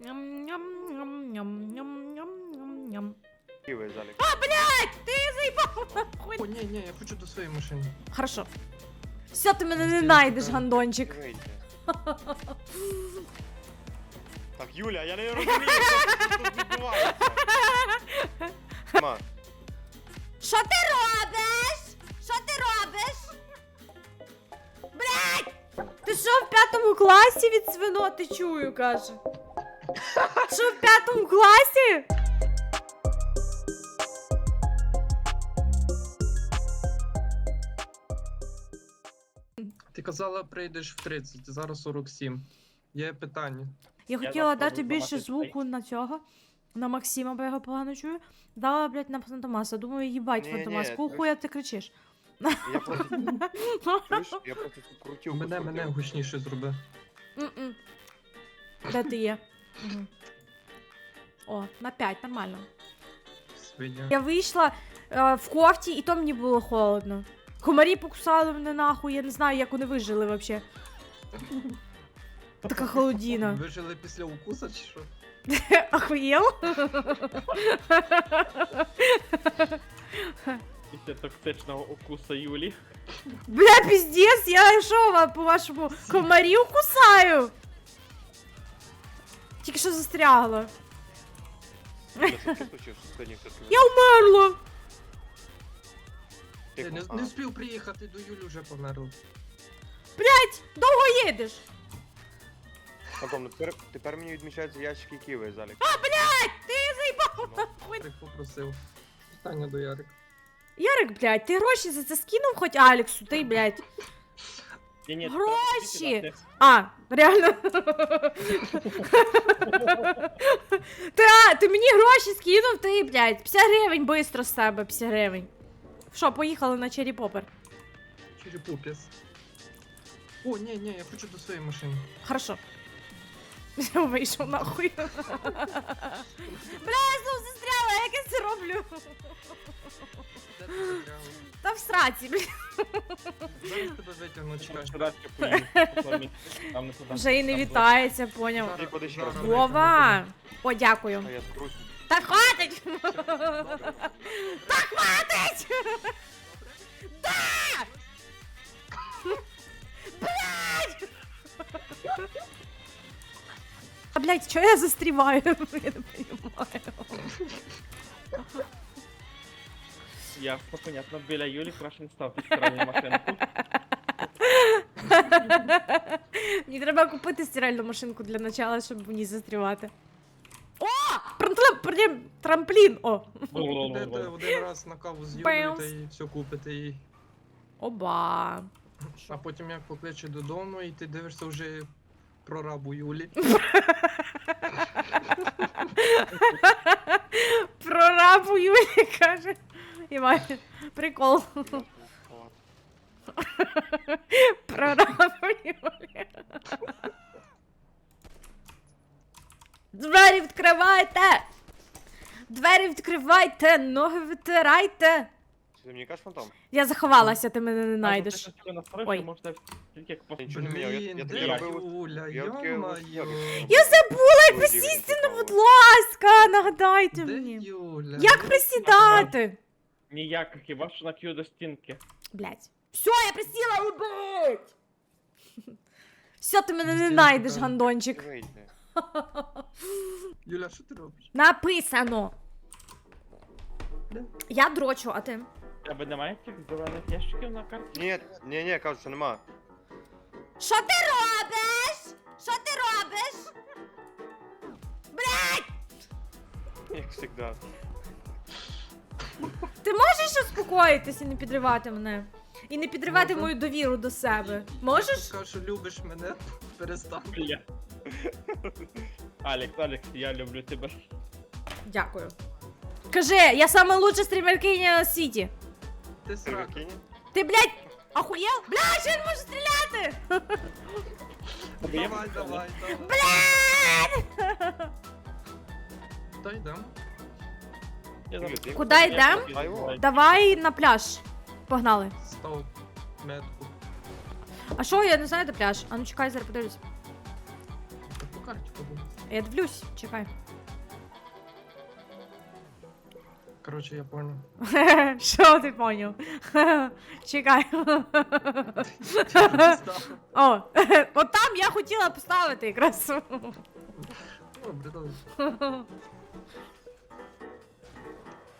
Ням-ням-ням-ням-ням-ням. Киви, Залік. Ти заїбав нахуй. О, ні, ні, я хочу до своєї машини. Хорошо. Все, ти мене не знайдеш, гандончик. Вийди. Так, Юля, я не розумію, що тут відбувається. Ма, Що ти робиш? Що ти робиш? Блять! Ти що в п'ятому класі від свиноти чую, каже. Що в п'ятому класі? Ти казала, прийдеш в 30, зараз 47. Є питання. Я Я хотіла завтра дати буду більше звуку на цього. На Максима, бо я його погано чую. Дала, блядь, на Фантомаса. Думаю, їбать, Ні-ні, Фантомас. ти Кого ж- хуя ти кричиш? я просто... Чуєш? Я просто тут крутів. Мене, мене гучніше зроби. М-м. Де ти є? Мгм. О, на 5, нормально. Свиня. Я вийшла е, в кофті, і то мені було холодно. Комарі покусали мене нахуй, я не знаю, як вони вижили вообще. Така холодіна. Ви жили після укуса чи що? Охуєл? Після токсичного укуса Юлі. Бля, піздец, я що, ва- по-вашому, комарів кусаю? Тільки що застрягла. Я умерла. Я не, не встиг приїхати, до Юлі вже померла. Блять, довго їдеш? Антон, ну тепер, тепер мені відмічаються ящики Киви, Залік. Ти заїбав Ну. нахуй. Ярик попросив. Питання до Ярика. Ярик, блядь, ти гроші за це скинув хоч Алексу, ти, блядь. Ні, ні, Гроші! А, реально. ти, а, ти мені гроші скинув, ти, блядь. 50 гривень бистро з себе, 50 гривень. Що, поїхали на Черрі Поппер? Черепупіс. О, ні, ні, я хочу до своєї машини. Хорошо. Вийшов нахуй. Бля, я знову застряла, як я це роблю? Де ти застряла? Та в сраці, бля. Зараз тебе витягну, чекай. Там не туди. Вже і не вітається, поняв. Зараз- Ти ще раз? витягну Вова! О, дякую. А я скручу. Та хватить! Та хватить! Да! А, блядь, чого я застріваю? Я не понимаю. Я, все понятно, біля Юлі краще не ставити стиральну машинку. Мені треба купити стиральну машинку для начала, щоб в ній застрівати. О! Трамплін! Трамплін! Трамплін! О! Йдете один раз на каву з Юлею Пеус. і все купите їй. Оба! А потім як покличе додому, і ти дивишся вже прорабу Юлі. Прорабу Юлі каже. Іван, прикол. Прорабу Юлі. Двері відкривайте! Двері відкривайте, ноги витирайте. Ти мені кажеш фантом? Я заховалася, ти мене не знайдеш. Ой. Ой. Можна тільки як по- Нічого не міняв, я- Блін, тобі робив- Юля, я таке йо-моє. Я забула присісти, ну будь ласка, нагадайте Де мені. Юля? Як присідати? Ніяк, хіба що на Q до стінки. Блять. Все, я присіла, їбать! Все, ти мене не Пиздец, знайдеш, гандончик. Вийди. Юля, що ти робиш? Написано. Я дрочу, а ти? Тебе немає цих зелених ящиків на карті? Ні, ні, ні, кажуть, що нема. Що ти робиш? Що ти робиш? Як завжди. Ти можеш успокоїтись і не підривати мене? І не підривати Можу. мою довіру до себе. Можеш? Скажу, що любиш мене, перестань. Бля. Алекс, Алекс, я люблю тебе. Дякую. Кажи, я сама лучша стрімеркиня на світі. Ти Ти срака. Ти, блядь, охуєл? Блядь, що він може стріляти? Давай, давай, давай. Блядь! Та йдем. Я йдем? Давай на пляж. Погнали. Став метку. А що, я не знаю, де пляж. А ну чекай, зараз подивлюсь. По карті подумай. Я дивлюсь, чекай. Коротше, я понял. Що ти поняв? Чекай. О, от там я хотіла поставити якраз.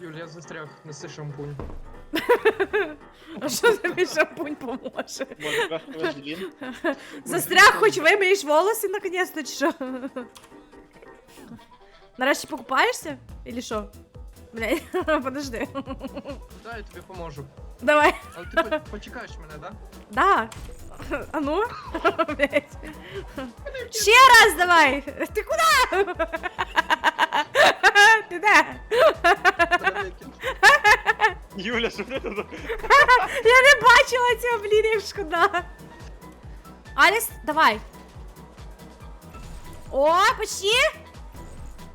Юль, я застряг, неси шампунь. А що тобі шампунь поможе? Застряг, хоч вимиєш волоси наконец-то, чи що? Нарешті покупаєшся? Или що? Блядь, подожди. Да, я тобі поможу. Давай. Але ти по- почекаєш мене, да? Да. А ну? Блядь. Ще раз давай. Ти куди? Ти де? Перевикинь. Юля, що ти тут? Я не бачила цього, блін, як шкода. Аліс, давай. О, почти.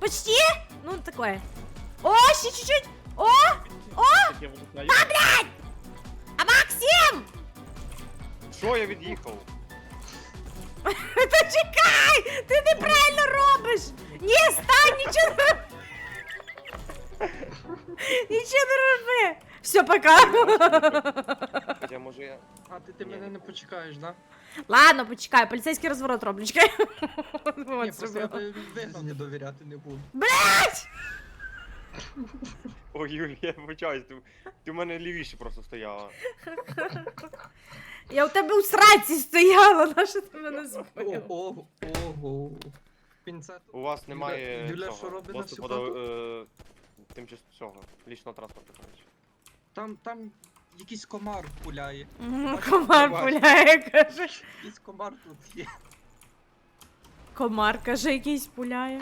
Почти. Ну, такое. О, ще чуть-чуть. О, Я вже знаю. а Максим! Що я від'їхав? Та чекай! Ти неправильно робиш! Ні, стань, нічого не Нічого не роби! Все, пока. Хоча може я. А ти, ти мене не почекаєш, да? Ладно, почекай, поліцейський розворот роблю, чекай. Ні, Вот, просто я зробила. тобі вигнані довіряти не буду. Блять! О, Юля, я вибачаюсь, ти, ти в мене лівіше просто стояла. Я у тебе у сраці стояла, на що ти мене збив? Ого, ого. Пінцет. У вас немає Юля, цього, що робить на доступу всю до е, тимчасового цього, лічного транспорту. коротше. Там, там якийсь комар пуляє. Комар пуляє, каже. Якийсь комар тут є. Комар, каже, якийсь пуляє.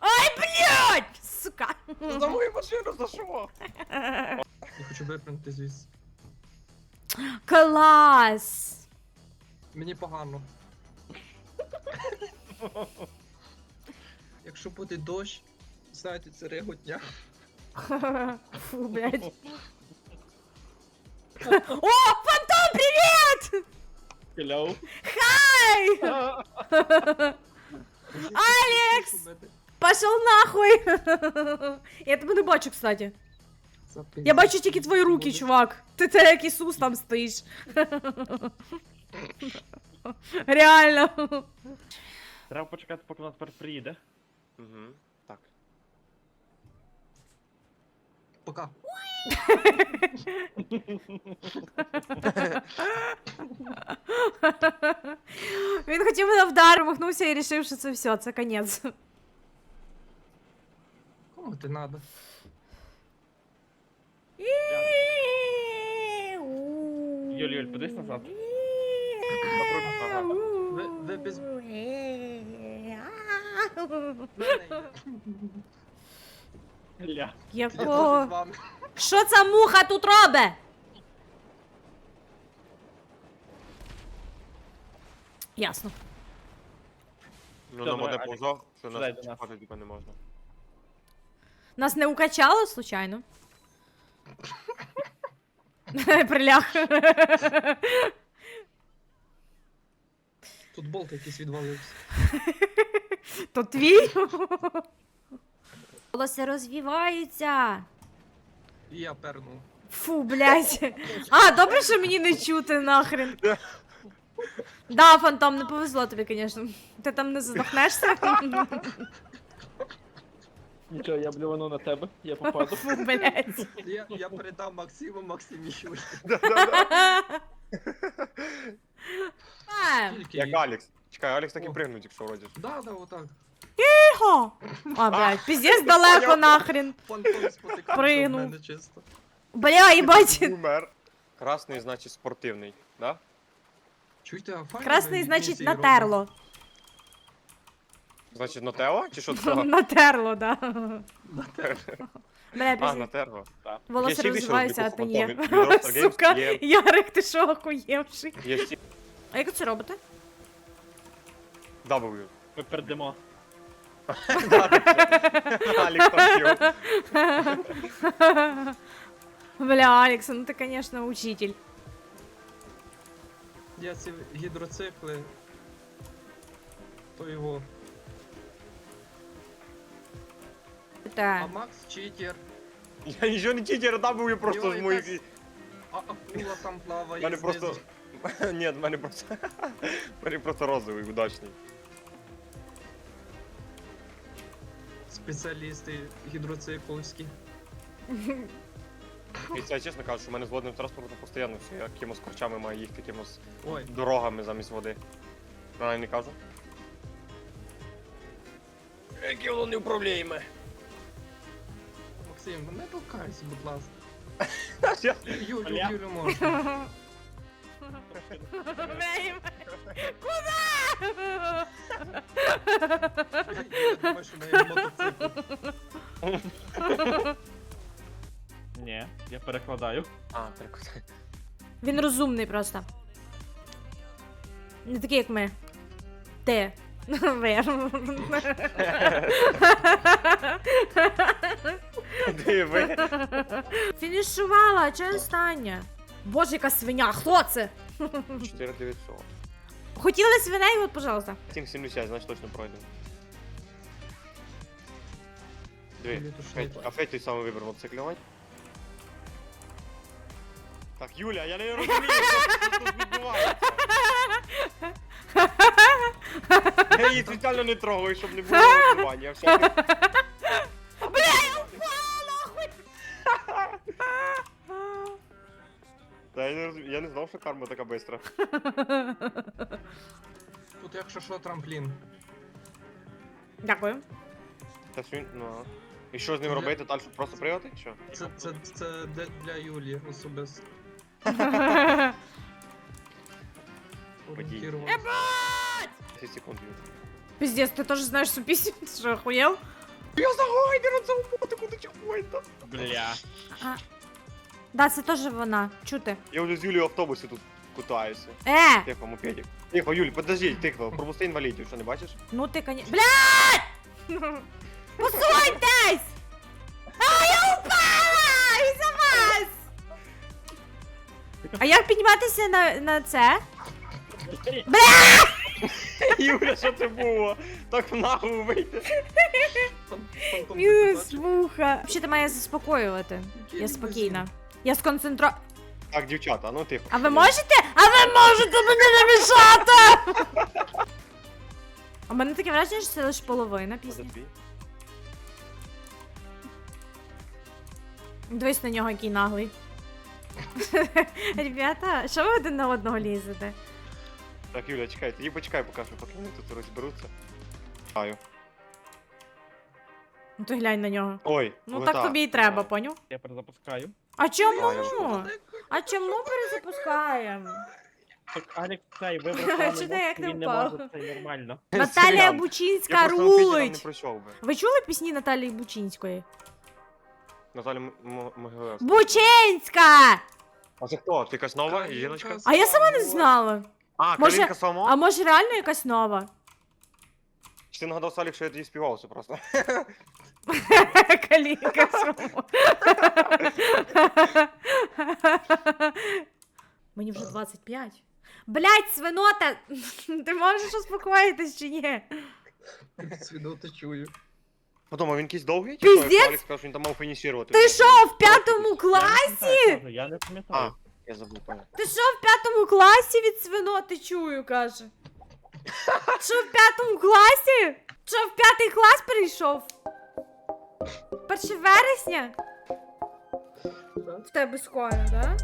Ай, блядь! Сука! За мою машину, за що? Я хочу випрямити звідси. Клас! Мені погано. Якщо буде дощ, знаєте, це реготня. Фу, блядь. О, фантом, привет! Hello. Ай! Алекс! Пошел нахуй! Я тебе не бачу, кстати. Я бачу тільки твої руки, чувак. Ти те як Ісус там стоїш. Реально. Треба почекати, поки вона тепер приїде. Угу. Так. Пока. Він хотів мене вдарити, махнувся і рішив, що це все, це конець. Кому ти надо? Юль, Юль, подивись назад. Ви, ви без... Ля. Я теж з Якого? вами. Що ця муха тут робить? Ясно. Ну, Все, нам одне що сідай нас до нас. чіпати типа не можна. Нас не укачало, случайно? Прилях. Тут болт якийсь відвалився. То твій? Волоси розвіваються. І я пернув. Фу, блядь. А, добре, що мені не чути нахрен. Да, фантом, не повезло тобі, звісно. Ти там не задохнешся? Нічого, я блювану на тебе, я попаду. Фу, блядь. Я, я передам Максиму, Максим Юлі. Тільки Як. Алекс. Чекай, Алекс так і О. пригнуть, якщо вроді. Да, да, отак. Тихо. А, блядь, піздець далеко нахрен. Фантом спотикався в Пригнув. мене чисто. Бля, їбать. Умер. Красний, значить, спортивний, да? Чуєте, а файно Красний, значить, натерло. Значить, Нотело? Чи що це? Натерло, да. Бля, А, пізні. Нотерло. Ще більше розвиваються, а ти ні. Сука, є- Ярик, ти що охуєвший? Є всі А як це робите? W. Ми там сів. Бля, Алекс, ну ти, конечно, учитель. Я ці гідроцикли. То його. А. Макс читер. Я нічого не читер, там був я просто Йой, з моїх... А акула там плаває. мене знизу. просто... Ні, в мене просто... В мене просто розовий, удачний. Спеціалісти гідроцикловські. І це, чесно кажучи, у мене з водним транспортом постійно все. Я якимось корчами маю їхати, якимось Ой, дорогами замість води. Правильно не кажу? Яке воно неуправляєме. Максим, не толкайся, будь ласка. Я- Юлю, Оля? Юлю можна. Я думаю, що в мотоцикл. Ні, я перекладаю. А, перекладай. Він розумний просто. Не такий, як ми. Ти. Ви. Диви. Фінішувала, чи остання? Боже, яка свиня, хто це? 4900. Хотіли свиней, от, пожалуйста. 770, значить точно пройдемо. Диви, а Федь той самий вибір мотоциклювати. Так, Юля, я не розумію, що тут відбувається. Я її спеціально не трогаю, щоб не було вибивання. Я не знав, що карма така бистра. Тут якщо що, трамплін. Дякую. Та що він, ну. І що з ним робити? Далі просто пригати? Що? Це, це, це для, для Юлі особисто. Орієнтировано. 10 секунд, Пиздец, ты тоже знаешь всю песню? Ты что, охуел? Я за гайдером за мотику до чого там? Бля. Да, це теж вона. Чути. Я вже з Юлією в автобусі тут кутаюся. Е! Тихо, мопедик. Тихо, Юль, подожди, тихо, пропусти інвалідів, що не бачиш? Ну ти коні... Блядь! Посуньтесь! А, я упала! Із-за вас! А як підніматися на, на це? Юля, що це було? Так нахуй вийти. Мінус ти вуха. Взагалі має заспокоювати. Я спокійна. Я сконцентро... Так, дівчата, ну тихо. А ви можете? А ви можете мені не мішати! А в мене таке враження, що це лише половина пісні. Дивись на нього, який наглий. Ребята, що ви один на одного лізете? Так, Юля, чекай, тоді почекай, поки що, поки вони тут розберуться. Чаю. Ну то глянь на нього. Ой, Ну лета. так тобі і треба, поняв? Я перезапускаю. А чому? А чому перезапускаємо? Так, Алекс цей вибрав Чи план як не він не впав? може, це нормально. Наталія. Бучинська Я просто Мопедиком не рулить! пройшов би. Ви чули пісні Наталії Бучинської? Наталя Могилевська. Бучинська! А це хто? Ти якась нова жіночка? А я сама не знала. А, Може- Калінка Само? А може реально якась нова? Чи ти нагадав Салік, що я тоді співав це просто? Калінка сама. Мені вже 25. Блять, свинота! Ти можеш успокоїтись чи ні? Свідомо чую. Потім, а він якийсь довгий? Чи що? Як сказав, що він там мав фінішувати. Ти що, в п'ятому класі? Я не А, пам'ятаю. я забув, понял. Ти що в п'ятому класі від свиноти чую, каже. Що в п'ятому класі? Що в п'ятий клас прийшов? 1 вересня? В тебе скоро, да?